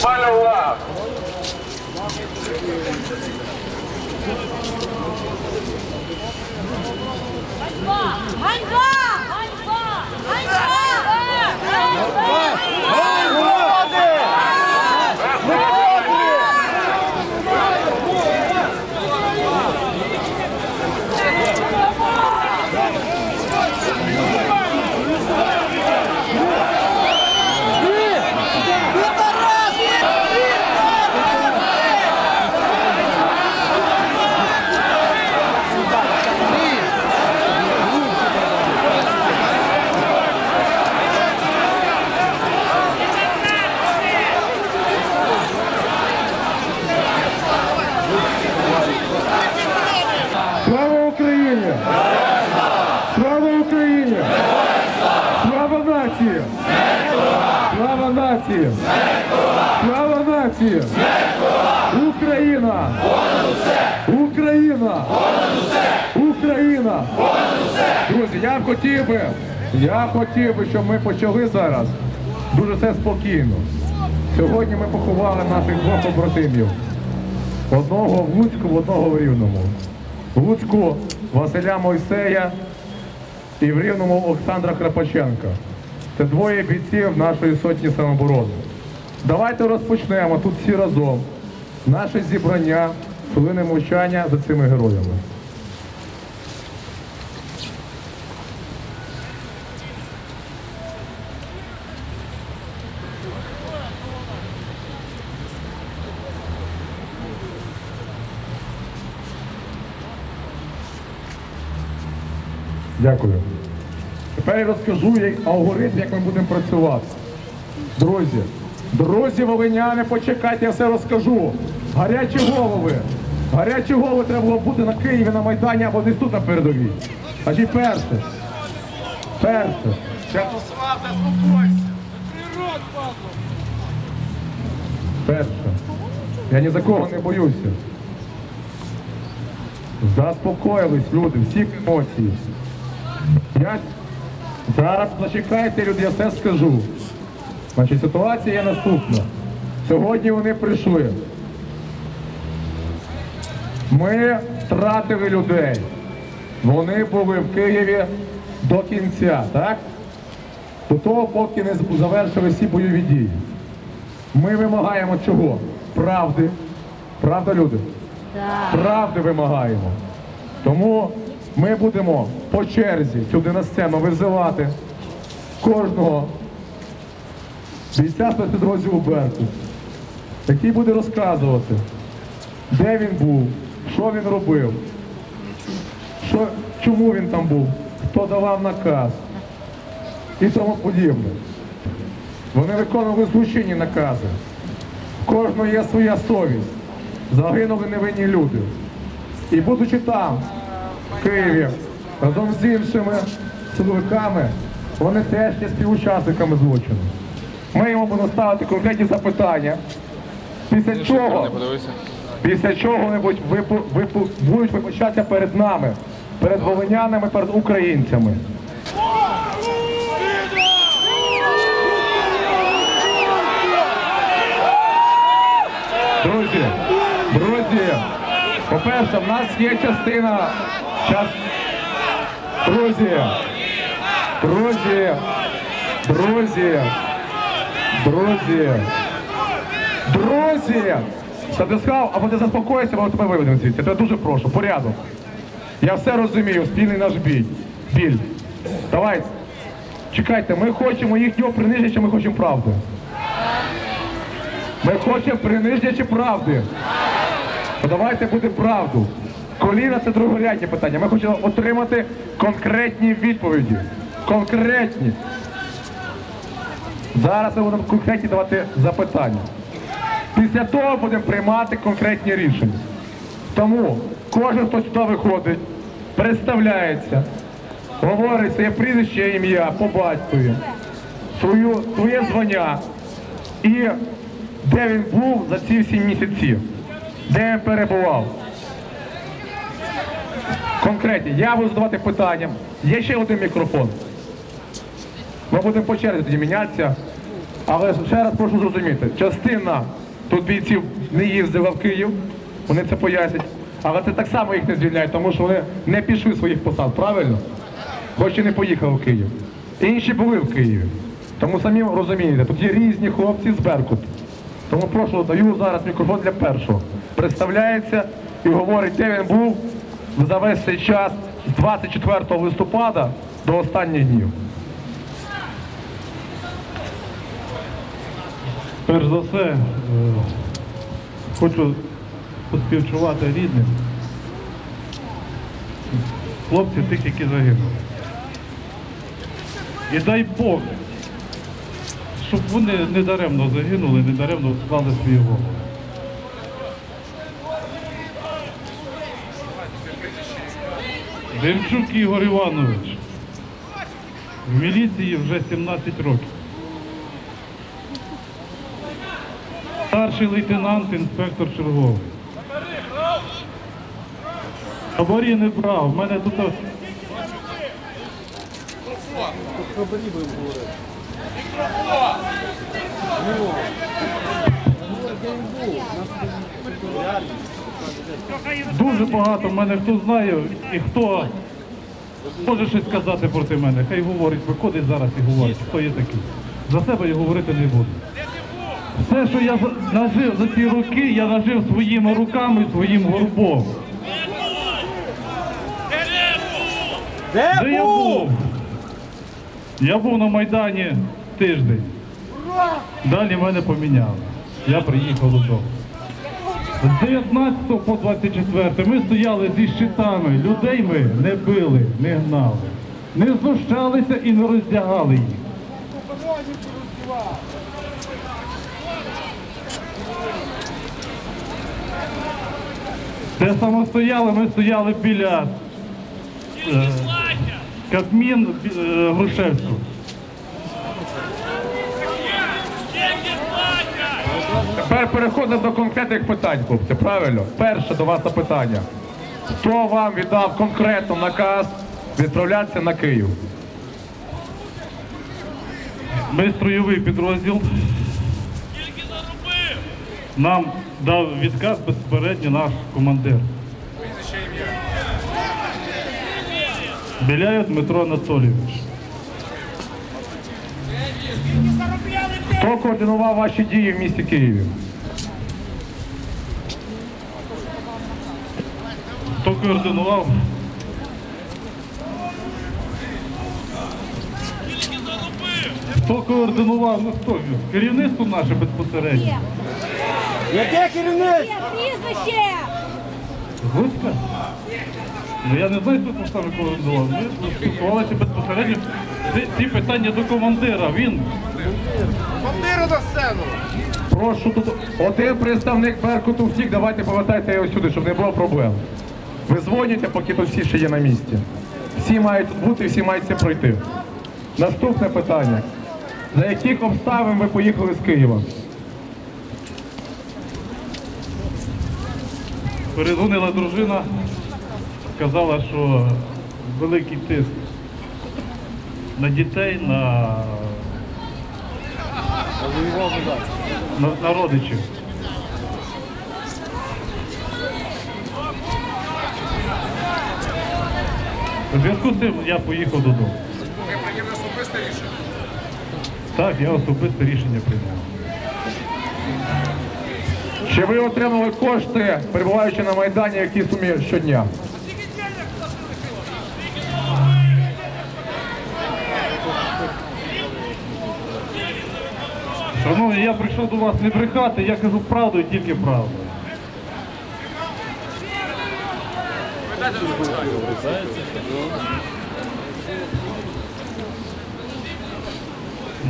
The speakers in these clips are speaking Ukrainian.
follow up. Я хотів би, щоб ми почали зараз дуже все спокійно. Сьогодні ми поховали наших двох побратимів. Одного в Луцьку, одного в Рівному. В Луцьку Василя Мойсея і в Рівному Олександра Крапаченка. Це двоє бійців нашої сотні самоборони. Давайте розпочнемо тут всі разом наше зібрання, хвилини мовчання за цими героями. Дякую. Тепер я розкажу алгоритм, як ми будемо працювати. Друзі, друзі, волиняни, почекайте, я все розкажу. Гарячі голови. Гарячі голови треба було бути на Києві на Майдані або десь тут на передовій. Значить, перше. Перше. Перше. Я ні за кого не боюся. Заспокоїлись люди, всі емоції. Я зараз зачекайте, люди, я все скажу. Значить, ситуація є наступна. Сьогодні вони прийшли. Ми втратили людей. Вони були в Києві до кінця, так? До того, поки не завершили всі бойові дії. Ми вимагаємо чого? Правди. Правда, люди? Правди вимагаємо. Тому ми будемо по черзі сюди на сцену визивати кожного бійця спецпідрозділу Беркут, який буде розказувати, де він був, що він робив, що, чому він там був, хто давав наказ і тому подібне. Вони виконували злочинні накази. Кожного є своя совість. Загинули невинні люди. І будучи там, Києві, разом з іншими силовиками, вони теж є співучасниками злочину. Ми йому будемо ставити конкретні запитання, після чого, після чого вони будуть, вибачатися перед нами, перед волинянами, перед українцями. Друзі, друзі, по-перше, в нас є частина. Час... Друзі, друзі, друзі, друзі, друзі. Статискав, або ти заспокоїшся, або тебе виведемо звідси. Тебе дуже прошу, порядок. Я все розумію, спільний наш біль. Біль. Давай, чекайте, ми хочемо їхнього приниження, чи ми хочемо правди? Ми хочемо приниження чи правди? То давайте буде правду. Коліна це другорядні питання. Ми хочемо отримати конкретні відповіді. Конкретні. Зараз ми будемо конкретні давати запитання. Після того будемо приймати конкретні рішення. Тому кожен, хто сюди виходить, представляється, говорить своє прізвище, ім'я по батькові, своє звання і де він був за ці всі місяці, де перебував. Конкретні. Я буду задавати питання. Є ще один мікрофон. Ми будемо по черзі тоді мінятися. Але ще раз прошу зрозуміти, частина тут бійців не їздила в Київ, вони це пояснять. Але це так само їх не звільняє, тому що вони не пішли своїх посад, правильно? Хоч і не поїхали в Київ. Інші були в Києві. Тому самі розумієте, тут є різні хлопці з Беркуту. Тому прошу, даю зараз мікрофон для першого. Представляється і говорить, де він був за весь цей час з 24 листопада до останніх днів. Перш за все, е, хочу поспівчувати рідним хлопців тих, які загинули. І дай Бог, щоб вони не даремно загинули, не даремно склали свої голови. Демчук Ігор Іванович. В міліції вже 17 років. Старший лейтенант, інспектор черговий. Хабарі не брав. У мене тут. Дуже багато в мене хто знає і хто може щось сказати проти мене. Хай говорить, виходить зараз і говорить, хто є такий. За себе я говорити не буду. Все, що я нажив за ці роки, я нажив своїми руками, своїм горбом. Де я був? Я був на Майдані тиждень. Далі мене поміняли. Я приїхав додому. З 19 по 24 ми стояли зі щитами. Людей ми не били, не гнали. Не знущалися і не роздягали їх. Те саме стояли, ми стояли біля е, Кабмін е, Грушевського. Тепер переходимо до конкретних питань, хлопці. Правильно? Перше до вас запитання. Хто вам віддав конкретно наказ відправлятися на Київ? Ми строєвий підрозділ. Нам дав відказ безпосередньо наш командир. Біляєв Дмитро Анатолійович. Хто координував ваші дії в місті Києві? Хто координував? Хто координував? Ну хто? Керівництво наше безпосередньо. Яке керівництво? Прізвище! Гуська? Ну я не знаю, хто саме координував. Ми спілкувалися безпосередньо. Ці питання до командира. Він Бандеру на сцену! Прошу тут один представник Беркуту втік, давайте повертайте його сюди, щоб не було проблем. Ви дзвоните, поки тут всі ще є на місці. Всі мають тут бути, всі мають це пройти. Наступне питання. За яких обставин ви поїхали з Києва? передзвонила дружина, сказала, що великий тиск на дітей, на, на, на родичів. У зв'язку з цим я поїхав додому. Ви прийняли особисте рішення. Так, я особисте рішення прийняв. Чи ви отримали кошти, перебуваючи на Майдані, які сумі щодня? Шановні, я прийшов до вас не брехати, я кажу правду і тільки правду.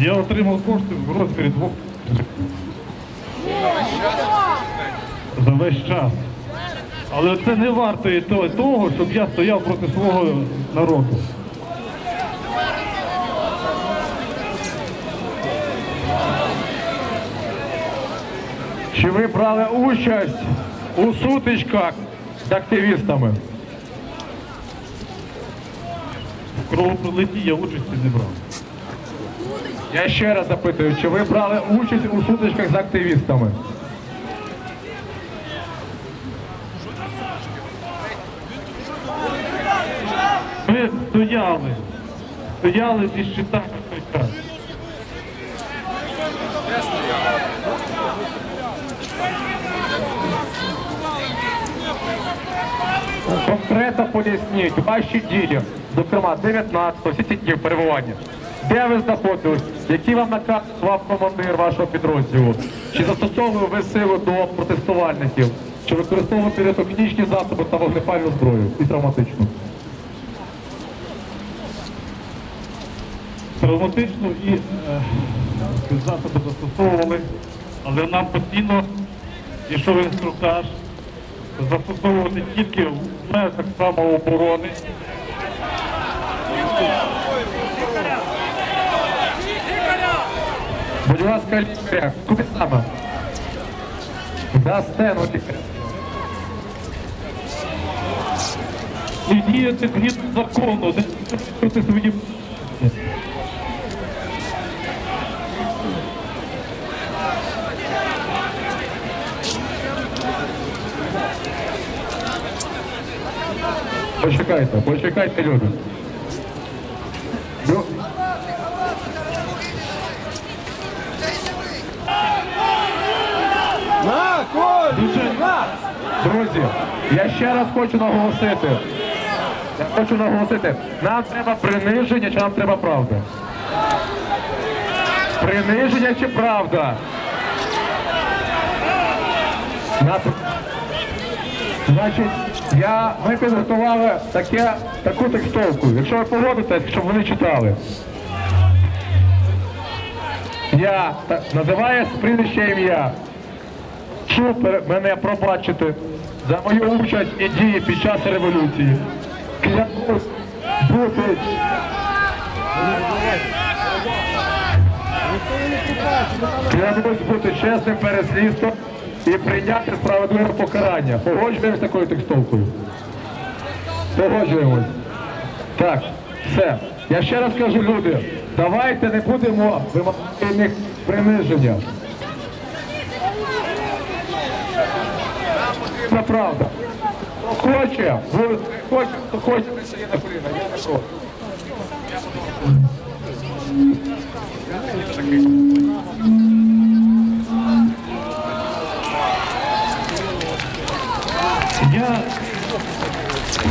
Я отримав кошти в розмірі двох за весь час. Але це не варто того- того, щоб я стояв проти свого народу. Чи ви брали участь у сутичках з активістами? В кровопролитті я участі не брав. Я ще раз запитую, чи ви брали участь у сутичках з активістами? Ми стояли. Стояли зі щитами в той час. Конкретно поясніть ваші дії, зокрема 19 всі ці дні перебування. Де ви знаходились? Який вам наказ вам командир вашого підрозділу? Чи застосовували ви сили до протестувальників? Чи використовували піротехнічні засоби та вогнепальну зброю і травматичну? Травматичну і е, засоби застосовували, але нам постійно йшов інструктаж застосовувати тільки в межах самооборони. Будь ласка, лікаря, куди саме? За стену лікаря. І діяти згідно закону, де проти свої. Почекайте, почекайте, люди. Лю- На, Коль! На! Друзі, я ще раз хочу наголосити. Я хочу наголосити, нам треба приниження чи нам треба правда? Приниження чи правда? Нас... Значить, я, ми підготували таке, таку текстовку. Якщо ви погодитесь, щоб вони читали. Я та, називаю прізвище ім'я. Пере- мене пробачити за мою участь і дії під час революції. Клянусь бути. Клянусь бути чесним перед слідством і прийняти справедливе покарання. Погоджуємось з такою текстовкою. Погоджуємось. Так, все. Я ще раз кажу, люди, давайте не будемо вимагати приниження. Це правда. Хто хоче, буде- хоче, хто хоче, не стає на коліна. Я не проти. Я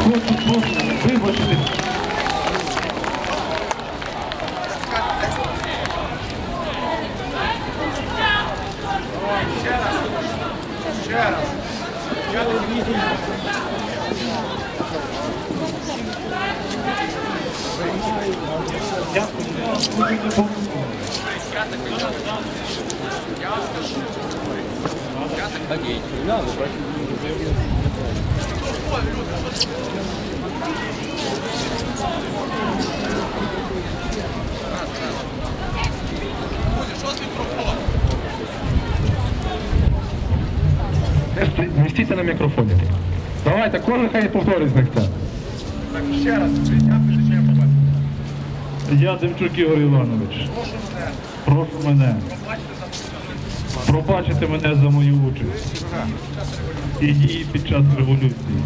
хочу просто вибачити. Ще раз. Не сти- Не стійте на мікрофоні. Давайте, кожен хай повторить з них це. Так, ще раз. Прийняти рішення побачити. Я Демчук Ігор Іванович. Прошу мене. Пробачити мене за мою участь. І дії під час революції.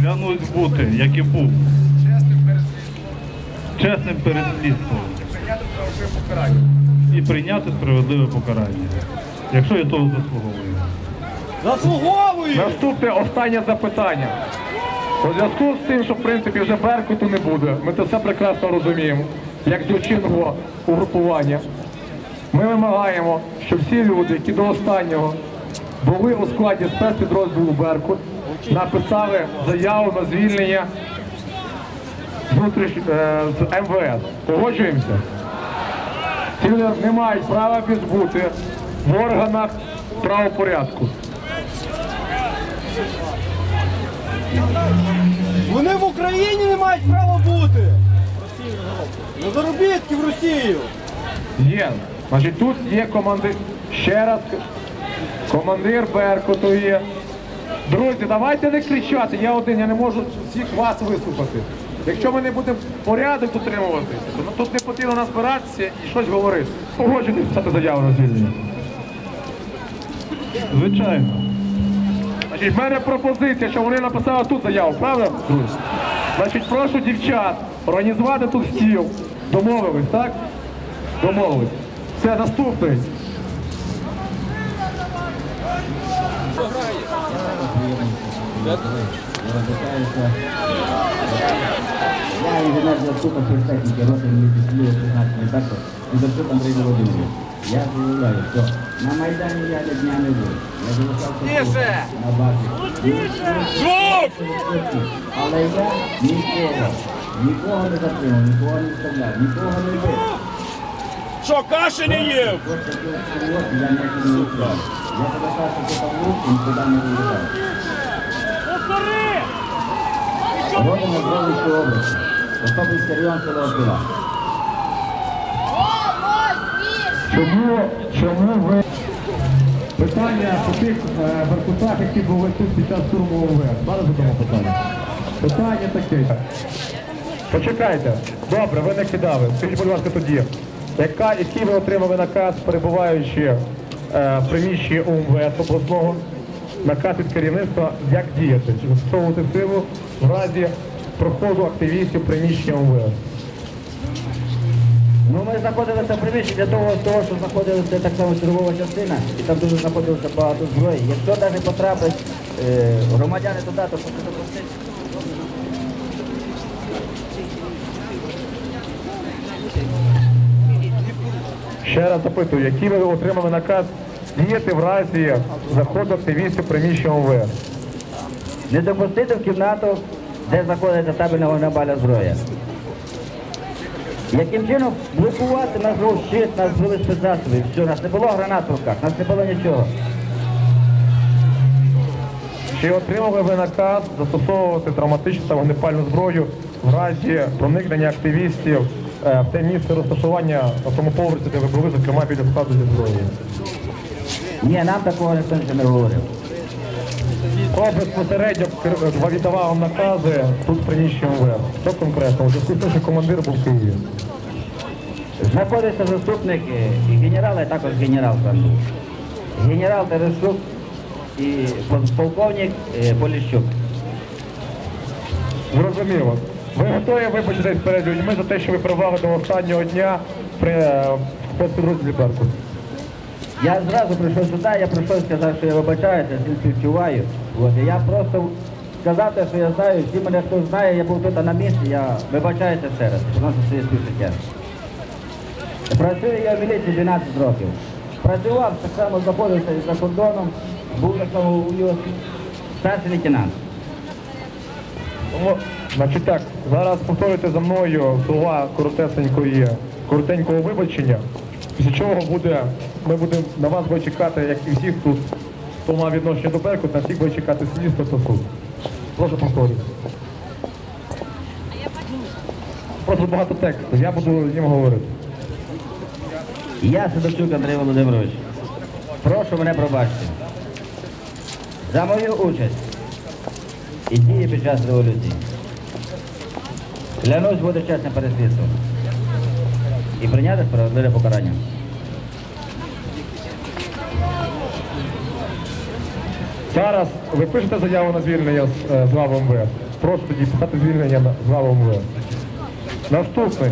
Клянусь бути, як і був. Чесним перед слідством. І прийняти справедливе покарання. Якщо я того заслуговую. Заслуговує! Наступне останнє запитання. У зв'язку з тим, що в принципі вже Беркуту не буде, ми це все прекрасно розуміємо, як злочинного угрупування. Ми вимагаємо, щоб всі люди, які до останнього були у складі спецпідрозділу Беркут, написали заяву на звільнення внутріш, е, з МВС. Погоджуємося? Ці люди не мають права бути в органах правопорядку. Вони в Україні не мають права бути! На заробітки в Росію! Є. Значить, тут є командир. Ще раз. Командир Беркуту є. Друзі, давайте не кричати. Я один, я не можу всіх вас вислухати. Якщо ми не будемо порядок дотримуватися, то ну, тут не потрібно нас збиратися і щось говорити. Погоджуйтесь писати заяву на звільнення. Звичайно. Значить, в мене пропозиція, що вони написали тут заяву, правда, друзі? Значить, прошу дівчат організувати тут стіл. Домовились, так? Домовились. Все, наступний. Я інженер заступник політехніки роти міліції 16 метрів, Інтерсуд Андрій Володимирович. Я заявляю, що на Майдані я ні дня не був. Я залишався на базі. Але я нікого, нікого не затримав, нікого не вставляв, нікого не бив. Що, каші не їв? Не виїжджав. Родом з області. Особистий район село. Чому, чому ви питання по тих е, які були тут під час штурму ОВС? Зараз задамо питання. Питання таке. Почекайте. Добре, ви не кидали. Скажіть, будь ласка, тоді, яка, який ви отримали наказ, перебуваючи е, в приміщенні УМВС обласного, наказ від керівництва, як діяти? Чи застосовувати силу в разі проходу активістів приміщення УМВС? Ну, ми знаходилися в приміщенні для того, того, що знаходилася так само чергова частина, і там дуже знаходилося багато зброї. Якщо навіть потрапить е, громадяни туди, то просто Ще раз запитую, який ви отримали наказ діяти в разі заходу активістів приміщення ОВС? Не допустити в кімнату, де знаходиться табельна вогнебальна зброя. Яким чином блокувати нас був щит, нас були спецзасоби, все, у нас не було гранат в руках, у нас не було нічого. Чи отримали ви наказ застосовувати травматичну та вогнепальну зброю в разі проникнення активістів в те місце розташування на тому поверсі, де ви були, зокрема біля складу зі зброєю? Ні, нам такого ніхто не говорив. Хто безпосередньо віддавав вам накази тут в приміщенні Що конкретно? У зв'язку з тим, що командир був в Києві. Знаходиться заступник е, і генерал, і також генерал там був. Генерал Терещук і полковник е, Поліщук. Зрозуміло. Ви готові вибачитись перед людьми за те, що ви провели до останнього дня при спецпідрозділі Беркут? Я зразу прийшов сюди, я прийшов сказав, що я вибачаюся, всім співчуваю. От, і я просто сказав те, що я знаю, всі мене хто знає, я був тут на місці, я вибачаюся ще раз, тому що своє співчуття. Працюю я в міліції 12 років. Працював, так само знаходився і за кордоном, був так само у ЮС, старший лейтенант. Значить так, зараз повторюйте за мною слова коротесенької, коротенького вибачення, після чого буде, ми будемо на вас буде чекати, як і всіх тут, хто мав відношення до Беркут, на всіх буде чекати слідство та суд. Прошу повторюйте. Просто багато тексту, я буду з ним говорити. Я Сидорчук Андрій Володимирович. Прошу мене пробачити. За мою участь і дії під час революції. Клянусь бути чесним перед світом і прийняти справедливе покарання. Зараз ви пишете заяву на звільнення з, е, з МВС. Прошу тоді писати звільнення з лавом МВС. Наступний.